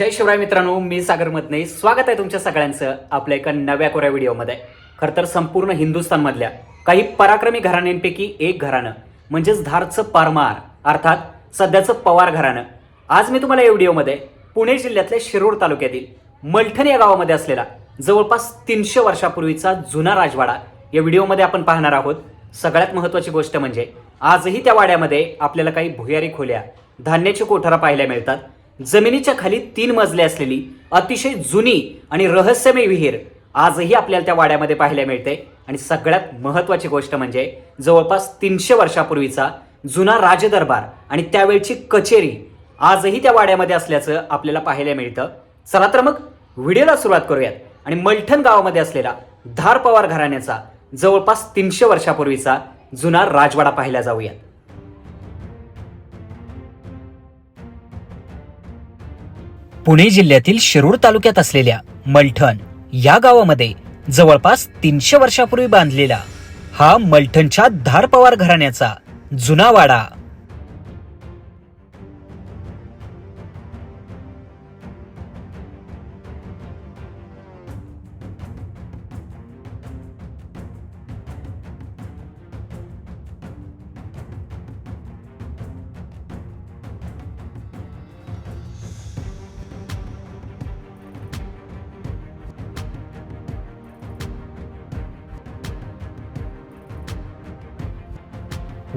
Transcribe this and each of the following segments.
जय शिवराय मित्रांनो मी सागर मतने स्वागत आहे तुमच्या सगळ्यांचं आपल्या एका नव्या कोऱ्या व्हिडिओमध्ये. खरं तर संपूर्ण हिंदुस्थानमधल्या काही पराक्रमी घराण्यांपैकी एक घराणं म्हणजेच धारचं पारमार अर्थात सध्याचं पवार घराणं. आज मी तुम्हाला या व्हिडिओमध्ये पुणे जिल्ह्यातल्या शिरूर तालुक्यातील मलठण या गावामध्ये असलेला जवळपास तीनशे वर्षापूर्वीचा जुना राजवाडा या व्हिडिओमध्ये आपण पाहणार आहोत. सगळ्यात महत्त्वाची गोष्ट म्हणजे आजही त्या वाड्यामध्ये आपल्याला काही भुयारी खोल्या धान्याची कोठारा पाहायला मिळतात. जमिनीच्या खाली तीन मजले असलेली अतिशय जुनी आणि रहस्यमय विहीर आजही आपल्याला त्या वाड्यामध्ये पाहायला मिळते. आणि सगळ्यात महत्त्वाची गोष्ट म्हणजे जवळपास तीनशे वर्षापूर्वीचा जुना राजदरबार आणि त्यावेळची कचेरी आजही त्या वाड्यामध्ये असल्याचं आपल्याला पाहायला मिळतं. चला तर मग व्हिडिओला सुरुवात करूयात. आणि मलठण गावामध्ये असलेला धार पवार घराण्याचा जवळपास तीनशे वर्षापूर्वीचा जुना राजवाडा पाहायला जाऊयात. पुणे जिल्ह्यातील शिरूर तालुक्यात असलेल्या मलठण या गावामध्ये जवळपास तीनशे वर्षापूर्वी बांधलेला हा मलठणच्या धार पवार घराण्याचा जुना वाडा.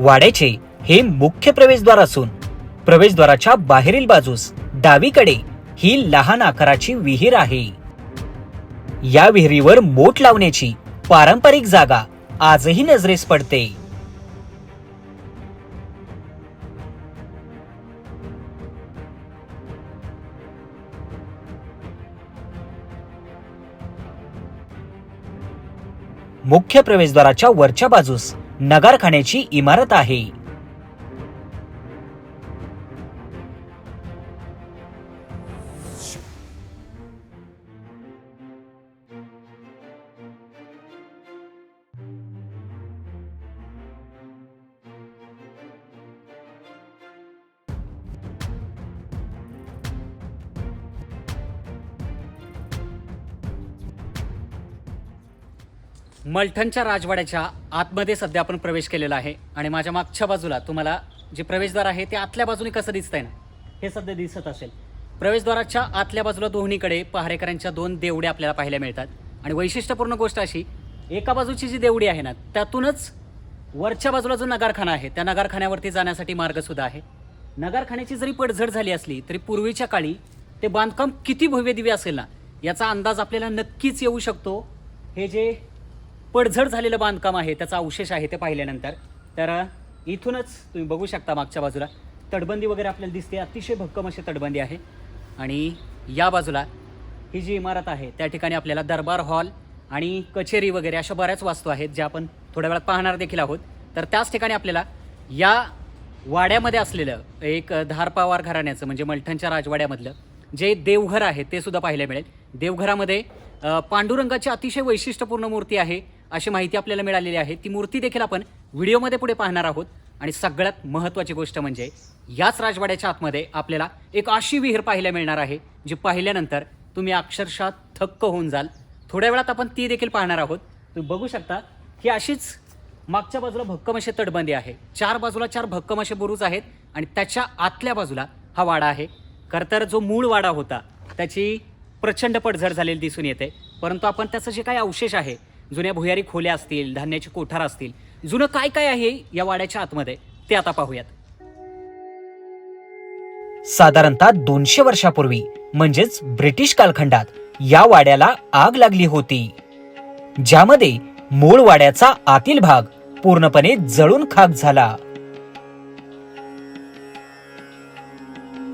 वाड्याचे हे मुख्य प्रवेशद्वार असून प्रवेशद्वाराच्या बाहेरील बाजूस डावीकडे ही लहान आकाराची विहीर आहे. या विहिरीवर मोठ लावण्याची पारंपरिक जागा आजही नजरेस पडते. मुख्य प्रवेशद्वाराच्या वरच्या बाजूस नगारखान्याची इमारत आहे. मलठणच्या राजवाड्याच्या आतमध्ये सध्या आपण प्रवेश केलेला आहे. आणि माझ्या मागच्या बाजूला तुम्हाला जे प्रवेशद्वार आहे ते आतल्या बाजूने कसं दिसतंय ना हे सध्या दिसत असेल. प्रवेशद्वाराच्या आतल्या बाजूला दोन्हीकडे पहारेकरांच्या दोन देवड्या आपल्याला पाहायला मिळतात. आणि वैशिष्ट्यपूर्ण गोष्ट अशी एका बाजूची जी देवडी आहे ना त्यातूनच वरच्या बाजूला जो नगारखाना आहे त्या नगारखान्यावरती जाण्यासाठी मार्गसुद्धा आहे. नगारखान्याची जरी पडझड झाली असली तरी पूर्वीच्या काळी ते बांधकाम किती भव्य दिव्य असेल ना याचा अंदाज आपल्याला नक्कीच येऊ शकतो. हे जे पडझड झालेलं बांधकाम आहे त्याचा अवशेष आहे ते पाहिल्यानंतर. तर इथूनच तुम्ही बघू शकता मागच्या बाजूला. तटबंदी वगैरे आपल्याला दिसते अतिशय भक्कम अशी तटबंदी आहे. आणि या बाजूला ही जी इमारत आहे त्या ठिकाणी आपल्याला दरबार हॉल आणि कचेरी वगैरे अशा बऱ्याच वास्तू आहेत ज्या आपण थोड्या वेळात पाहणार देखील आहोत. तर त्याच ठिकाणी आपल्याला या वाड्यामध्ये असलेलं एक धारपावार घराण्याचं म्हणजे मलठणच्या राजवाड्यामधलं जे देवघर आहे ते सुद्धा पाहायला मिळेल. देवघरामध्ये पांडुरंगाची अतिशय वैशिष्ट्यपूर्ण मूर्ती आहे. अशी माहिती आपल्याला मिळालेली आहे. ती मूर्ती देखील आपण व्हिडिओमध्ये पुढे पाहणार आहोत. आणि सगळ्यात महत्त्वाची गोष्ट म्हणजे याच राजवाड्याच्या आतमध्ये आपल्याला एक अशी विहीर पाहायला मिळणार आहे जी पाहिल्यानंतर तुम्ही अक्षरशः थक्क होऊन जाल. थोड्या वेळात आपण ती देखील पाहणार आहोत. तुम्ही बघू शकता की अशीच मागच्या बाजूला भक्कम असे तटबंदी आहे. चार बाजूला चार भक्कम असे बुरुज आहेत आणि त्याच्या आतल्या बाजूला हा वाडा आहे. खरं तर जो मूळ वाडा होता त्याची प्रचंड पडझड झालेली दिसून येते. परंतु आपण त्याचं जे काही अवशेष आहे जुन्या भुयारी खोल्या असतील धान्याचे कोठार असतील जुनं काय काय आहे या वाड्याच्या आतमध्ये ते आता पाहूयात. साधारणतः दोनशे वर्षापूर्वी म्हणजेच ब्रिटिश कालखंडात या वाड्याला आग लागली होती. ज्यामध्ये मूळ वाड्याचा आतील भाग पूर्णपणे जळून खाक झाला.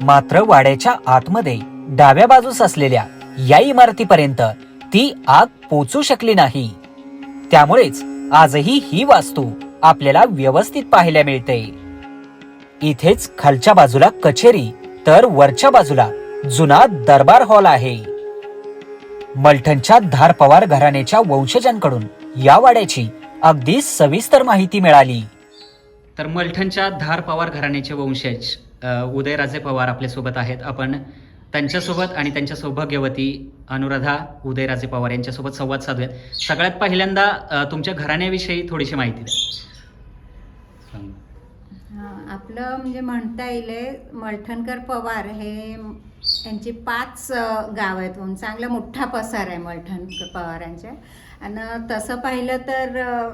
मात्र वाड्याच्या आतमध्ये डाव्या बाजूस असलेल्या या इमारतीपर्यंत ती आग पोचू शकली नाही. त्यामुळेच आजही ही वास्तू आपल्याला व्यवस्थित पाहायला मिळते. इथेच खालच्या बाजूला कचेरी तर वरच्या बाजूला जुना दरबार हॉल आहे. मलठणच्या धारपवार घराण्याच्या वंशजांकडून या वाड्याची अगदी सविस्तर माहिती मिळाली. तर मलठणच्या धार पवार घराण्याचे वंशज उदयराजे पवार आपल्यासोबत आहेत. आपण त्यांच्यासोबत आणि त्यांच्या सौभाग्यवती अनुराधा उदयराजे पवार यांच्यासोबत संवाद साधूयात. सगळ्यात पहिल्यांदा तुमच्या घराण्याविषयी थोडीशी माहिती द्या. आपलं म्हणजे म्हणता येईल मलठणकर पवार हे यांची पाच गाव आहेत. म्हणून चांगला मोठा पसार आहे मलठणकर पवारांच्या. आणि तसं पाहिलं तर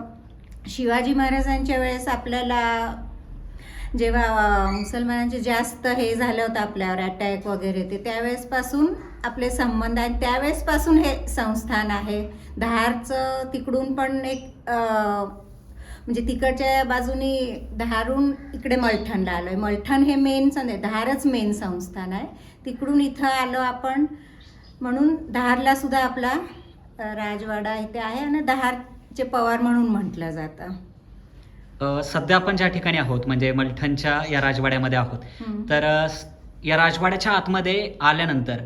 शिवाजी महाराजांच्या वेळेस आपल्याला जेव्हा मुसलमानांचे जास्त हे झालं होतं आपल्यावर अटॅक वगैरे ते त्यावेळेसपासून आपले संबंध आहेत. त्यावेळेसपासून हे संस्थान आहे. धारचं तिकडून पण एक म्हणजे तिकडच्या बाजूनी धारून इकडे मलठणला आलो आहे मलठण हे मेन सं धारच मेन संस्थान आहे. तिकडून इथं आलो आपण. म्हणून धारला सुद्धा आपला राजवाडा इथे आहे आणि दहारचे पवार म्हणून म्हटलं जातं. सध्या आपण ज्या ठिकाणी आहोत म्हणजे मलठणच्या या राजवाड्यामध्ये आहोत. तर या राजवाड्याच्या आतमध्ये आल्यानंतर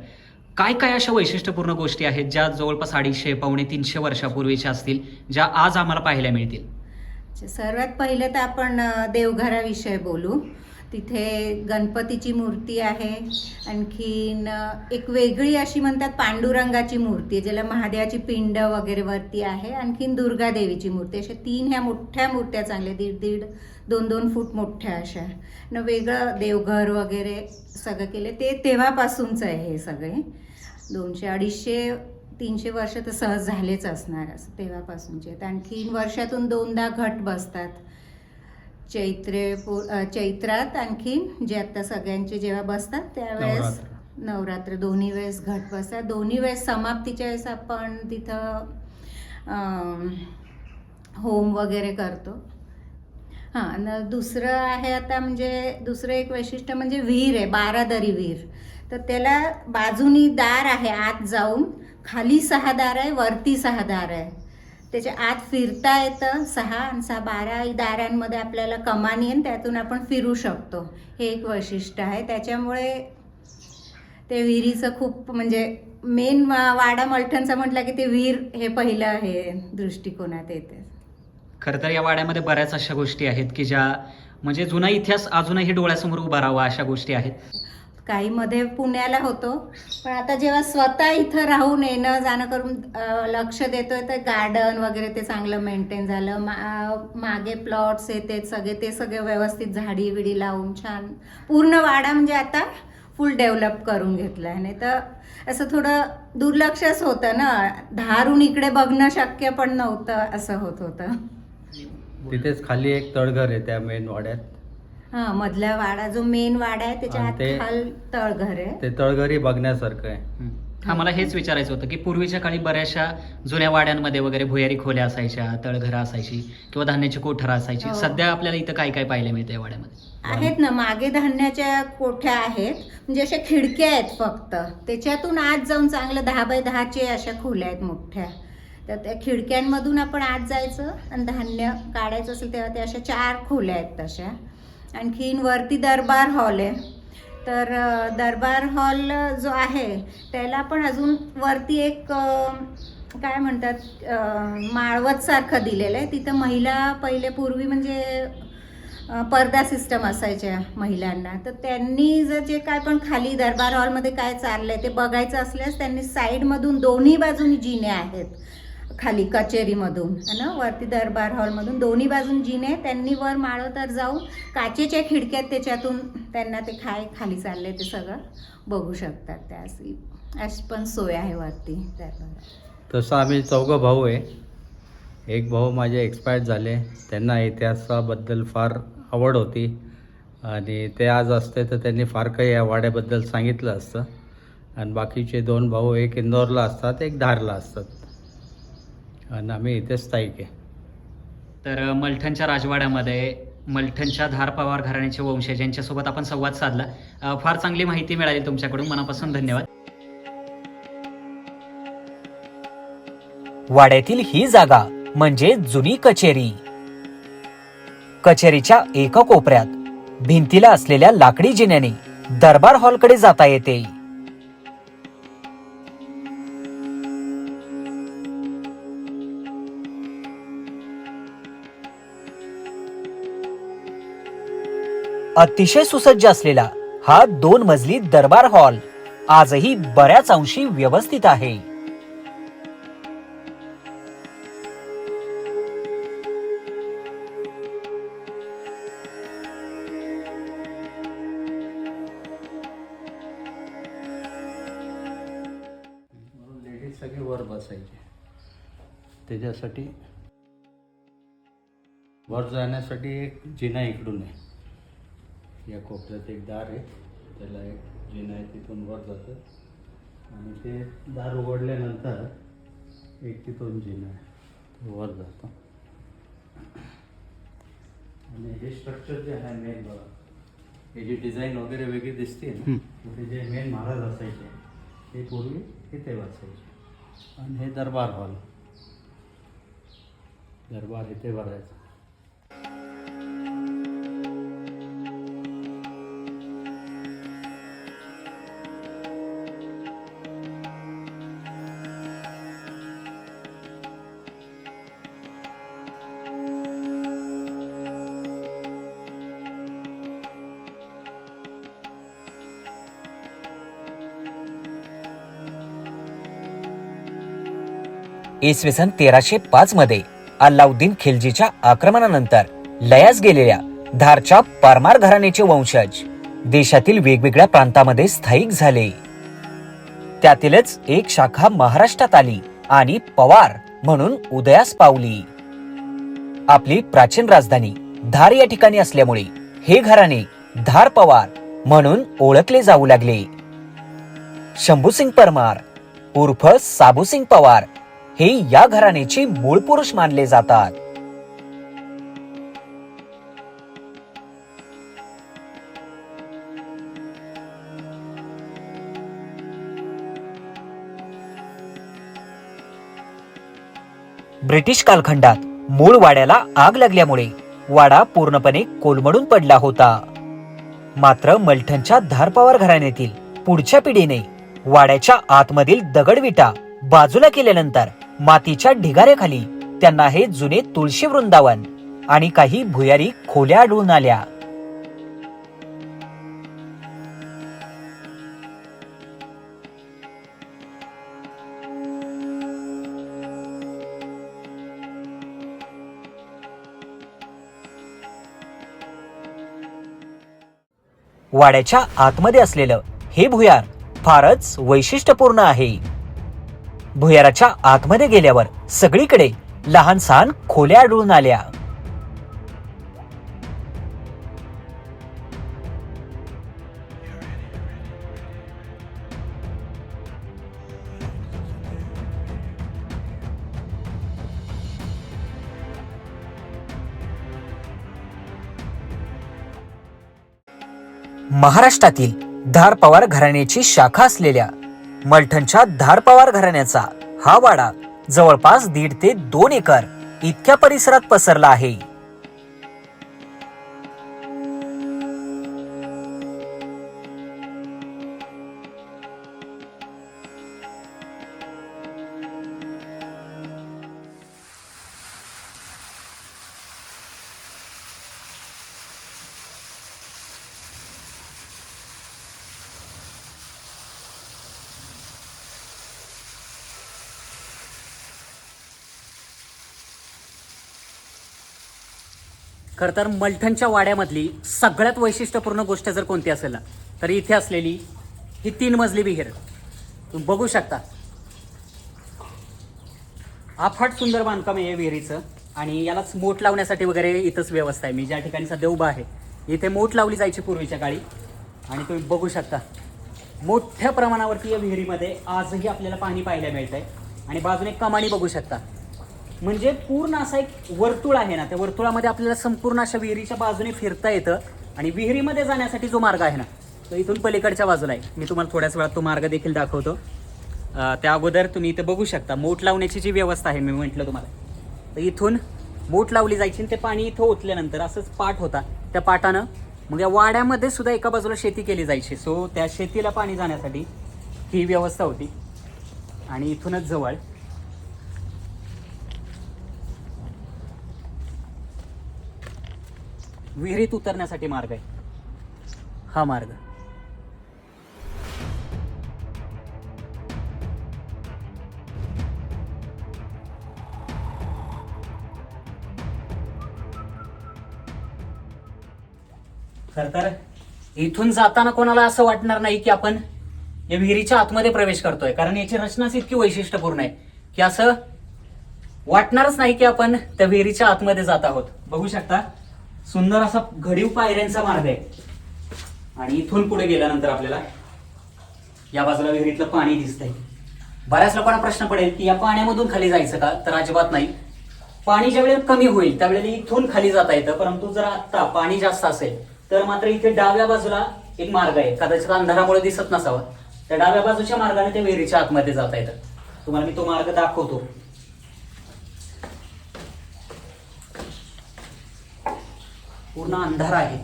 काय काय अशा वैशिष्ट्यपूर्ण गोष्टी आहेत ज्या जवळपास अडीचशे पावणे तीनशे वर्षापूर्वीच्या असतील ज्या आज आम्हाला पाहायला मिळतील सर्वात पहिलं तर आपण देवघराविषयी बोलू तिथे गणपतीची मूर्ती आहे. आणखीन एक वेगळी अशी म्हणतात पांडुरंगाची मूर्ती आहे, ज्याला महादेवाची पिंड वगैरे वरती आहे. आणखीन दुर्गादेवीची मूर्ती अशा तीन ह्या मोठ्या मूर्त्या चांगल्या दीड दीड दोन दोन फूट मोठ्या अशा. न वेगळं देवघर वगैरे सगळं केले ते तेव्हापासूनचं आहे हे सगळे. दोनशे अडीचशे तीनशे वर्ष तर सहज झालेच असणार असं तेव्हापासूनचे आणखीन वर्षातून दोनदा घट बसतात. चैत्रे पो- चैत्रात आणखीन जे आता सगळ्यांचे जेव्हा बसतात त्यावेळेस नवरात्र. दोन्ही वेळेस घट बसतात. दोन्ही वेळेस समाप्तीच्या वेळेस आपण तिथं होम वगैरे करतो. हां आणि दुसरं आहे आता म्हणजे दुसरं एक वैशिष्ट्य म्हणजे विहीर आहे बारादरी विहीर. तर त्याला बाजूनी दार आहे आत जाऊन. खाली सहा दार आहे वरती सहा दार आहे. त्याच्या आत फिरता येतं. सहा आणि सहा बारा दारांमध्ये आपल्याला कमानी आहे त्यातून आपण फिरू शकतो. हे एक वैशिष्ट्य आहे. त्याच्यामुळे ते विहिरीचं खूप म्हणजे मेन वाडा मलठणचा म्हटलं की ते विहीर हे पहिलं हे दृष्टिकोनात येते. खरं तर या वाड्यामध्ये बऱ्याच अशा गोष्टी आहेत की ज्या म्हणजे जुना इतिहास अजूनही डोळ्यासमोर उभा राहावा अशा गोष्टी आहेत. काही मध्ये पुण्याला होतो. पण आता जेव्हा स्वतः इथं राहून येणं जाणं करून लक्ष देतोय तर गार्डन वगैरे ते चांगलं मेंटेन झालं. मा मागे प्लॉट्स येते सगळे ते सगळे व्यवस्थित झाडी विडी लावून छान पूर्ण वाडा म्हणजे आता फुल डेव्हलप करून घेतलाय. नाही तर असं थोडं दुर्लक्षच होतं ना. धारून इकडे बघणं शक्य पण नव्हतं असं होत होतं. तिथेच खाली एक तळघर आहे त्या मेन वाड्यात. हा मधला वाडा जो मेन वाडा आहे त्याच्या आणि आत ते- खाल तळघर आहे. ते तळघरही बघण्यासारखं आहे. हं. हा मला हेच विचारायचं होतं की पूर्वीच्या काळी बऱ्याचशा जुन्या वाड्यांमध्ये वगैरे भुयारी खोल्या असायच्या तळघरं असायची किंवा धान्याची कोठरं असायची. हो. सध्या आपल्याला इथं काय काय पाहायला मिळतं या वाड्यामध्ये? आहेत ना मागे धान्याच्या कोठ्या आहेत म्हणजे अशा खिडक्या आहेत फक्त. त्याच्यातून आत जाऊन चांगलं दहा बाय दहाचे अशा खोल्या आहेत मोठ्या. तर त्या खिडक्यांमधून आपण आत जायचं आणि धान्य काढायचं असेल तेव्हा त्या अशा चार खोल्या आहेत तशा. आणखीन वरती दरबार हॉल आहे. तर दरबार हॉल जो आहे त्याला पण अजून वरती एक काय म्हणतात माळवतसारखं दिलेलं आहे. तिथं महिला पहिले पूर्वी म्हणजे पर्दा सिस्टम असायच्या महिलांना. तर त्यांनी जर जे काय पण खाली दरबार हॉलमध्ये काय चाललं आहे ते बघायचं असल्यास त्यांनी साईडमधून दोन्ही बाजूनी जिने आहेत. खाली कचेरीमधून है ना? वरती दरबार हॉलमधून. दोन्ही बाजून जिने त्यांनी वर माळवतर जाऊन काचेच्या खिडक्यात त्याच्यातून त्यांना ते खाय खाली चालले ते सगळं बघू शकतात त्या अशी अशी पण सोय आहे वरती. दरबार तसं आम्ही चौघं भाऊ आहे. एक भाऊ माझे एक्सपायर्ड झाले. त्यांना इतिहासाबद्दल फार आवड होती. आणि ते आज असते तर त्यांनी फार काही या वाड्याबद्दल सांगितलं असतं. आणि बाकीचे दोन भाऊ एक इंदोरला असतात एक धारला असतात. आणि आम्ही इथे स्थायिक आहे. तर मलठणच्या राजवाड्यामध्ये मलठणच्या धार पवार घराण्याचे वंशज यांच्यासोबत आपण संवाद साधला. अ, फार चांगली माहिती मिळाली तुमच्याकडून. मनापासून धन्यवाद. वाड्यातील ही जागा म्हणजे जुनी कचेरी. कचेरीच्या एका कोपऱ्यात भिंतीला असलेल्या लाकडी जिन्याने दरबार हॉलकडे जाता येते. अतिशय सुसज्ज असलेला हा दोन मजली दरबार हॉल आजही बऱ्याच अंशी व्यवस्थित आहे. सगळे वर बसायचे. त्याच्यासाठी वर जाण्यासाठी एक जिना इकडून आहे. या कोपऱ्यात एक दार आहे. त्याला एक जिना आहे तिथून वर जातं. आणि ते दार उघडल्यानंतर एक तिथून जिना आहे. वर जातो. आणि हे स्ट्रक्चर जे आहे मेन बघा. हे जी डिझाईन वगैरे वेगळी दिसते ना ते जे मेन महाराज असायचे ते पूर्वी इथे बसायचे. आणि हे दरबार हॉल. दरबार इथे भरायचा. इसवी सन तेराशे पाच मध्ये अल्लाउद्दीन खिलजीच्या आक्रमणानंतर लयास गेलेल्या धारच्या परमार घराण्याचे वंशज देशातील वेगवेगळ्या प्रांतामध्ये स्थायिक झाले. त्यातीलच एक शाखा महाराष्ट्रात आली आणि पवार म्हणून उदयास पावली. आपली प्राचीन राजधानी धार या ठिकाणी असल्यामुळे हे घराणे धार पवार म्हणून ओळखले जाऊ लागले. शंभूसिंग परमार उर्फ साबूसिंग पवार हे या घराण्याचे मूळ पुरुष मानले जातात. ब्रिटिश कालखंडात मूळ वाड्याला आग लागल्यामुळे वाडा पूर्णपणे कोलमडून पडला होता. मात्र मलठणच्या धारपावर घराण्यातील पुढच्या पिढीने वाड्याच्या आतमधील दगडविटा बाजूला केल्यानंतर मातीच्या ढिगाऱ्याखाली. त्यांना हे जुने तुळशी वृंदावन आणि काही भुयारी खोल्या आढळून आल्या. वाड्याच्या आतमध्ये असलेलं हे भुयार फारच वैशिष्ट्यपूर्ण आहे. भुयाराच्या आतमध्ये गेल्यावर सगळीकडे लहान सहान खोल्या आढळून आल्या. महाराष्ट्रातील धार पवार घराण्याची शाखा असलेल्या मलठणच्या धारपवार घराण्याचा हा वाडा जवळपास दीड ते दोन एकर इतक्या परिसरात पसरला आहे. खरं तर मलठणच्या वाड्यामधली सगळ्यात वैशिष्ट्यपूर्ण गोष्ट जर कोणती असेल ना तर इथे असलेली ही तीन मजली विहीर. तुम्ही बघू शकता. अफाट सुंदर बांधकाम आहे विहिरीचं आणि यालाच मोठ लावण्यासाठी वगैरे इथंच व्यवस्था आहे. मी ज्या ठिकाणी सध्या उभा आहे इथे मोठ लावली जायची पूर्वीच्या काळी. आणि तुम्ही बघू शकता मोठ्या प्रमाणावरती या विहिरीमध्ये आजही आपल्याला पाणी पाहायला मिळतंय. आहे आणि बाजूने कमानी बघू शकता. म्हणजे पूर्ण असा एक वर्तुळ आहे ना त्या वर्तुळामध्ये आपल्याला संपूर्ण अशा विहिरीच्या बाजूने फिरता येतं आणि विहिरीमध्ये जाण्यासाठी जो मार्ग आहे ना तो इथून पलीकडच्या बाजूला आहे. मी तुम्हाला थोड्याच वेळात तो मार्ग देखील दाखवतो. त्या अगोदर तुम्ही इथं बघू शकता मोठ लावण्याची जी व्यवस्था आहे मी म्हटलं तुम्हाला. तर इथून मोठ लावली जायची आणि ते पाणी इथं ओतल्यानंतर असंच पाट होता. त्या पाटानं मग या वाड्यामध्ये सुद्धा एका बाजूला शेती केली जायची. सो त्या शेतीला पाणी जाण्यासाठी ही व्यवस्था होती. आणि इथूनच जवळ विहिरीत उतरण्यासाठी मार्ग आहे. हा मार्ग. खर तर इथून जाताना कोणाला असं वाटणार नाही की आपण या विहिरीच्या आतमध्ये प्रवेश करतोय? कारण याची रचनाच इतकी वैशिष्ट्यपूर्ण आहे की असं वाटणारच नाही की आपण त्या विहिरीच्या आतमध्ये जात आहोत. बघू शकता सुंदर असा घडीव पायऱ्यांचा मार्ग आहे. आणि इथून पुढे गेल्यानंतर आपल्याला या बाजूला विहिरीतलं पाणी दिसतंय. बऱ्याच लोकांना प्रश्न पडेल की या पाण्यामधून खाली जायचं का? तर अजिबात नाही. पाणी ज्या वेळेला कमी होईल त्यावेळेला इथून खाली जाता येतं. परंतु जर आता पाणी जास्त असेल तर मात्र इथे डाव्या बाजूला एक मार्ग आहे. कदाचित अंधारामुळे दिसत नसावा. त्या डाव्या बाजूच्या मार्गाने ते विहिरीच्या आतमध्ये जाता येतं. तुम्हाला मी तो मार्ग दाखवतो. पूर्ण अंधार आहे.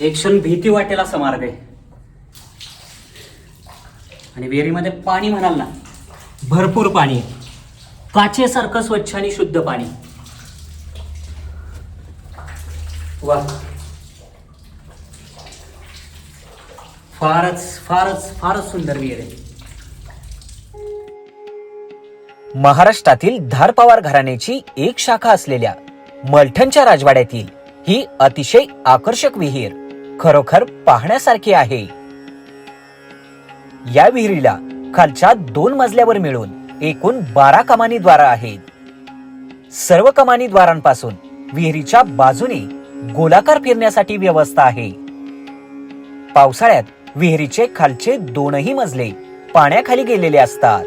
एक क्षण भीती वाटेल असा मार्ग आहे. आणि विहिरीमध्ये पाणी म्हणाल ना. भरपूर पाणी. काचेसारखं स्वच्छ आणि शुद्ध पाणी. वा फारच फारच फारच सुंदर विहीर आहे महाराष्ट्रातील धारपवार घराण्याची एक शाखा असलेल्या मलठणच्या राजवाड्यातील ही अतिशय आकर्षक विहीर खरोखर पाहण्यासारखी आहे. या विहिरीला खालच्या दोन मजल्यावर मिळून एकूण बारा कमानी द्वारा आहेत. सर्व कमानी द्वारांपासून विहिरीच्या बाजूने गोलाकार फिरण्यासाठी व्यवस्था आहे. पावसाळ्यात विहिरीचे खालचे दोनही मजले पाण्याखाली गेलेले असतात.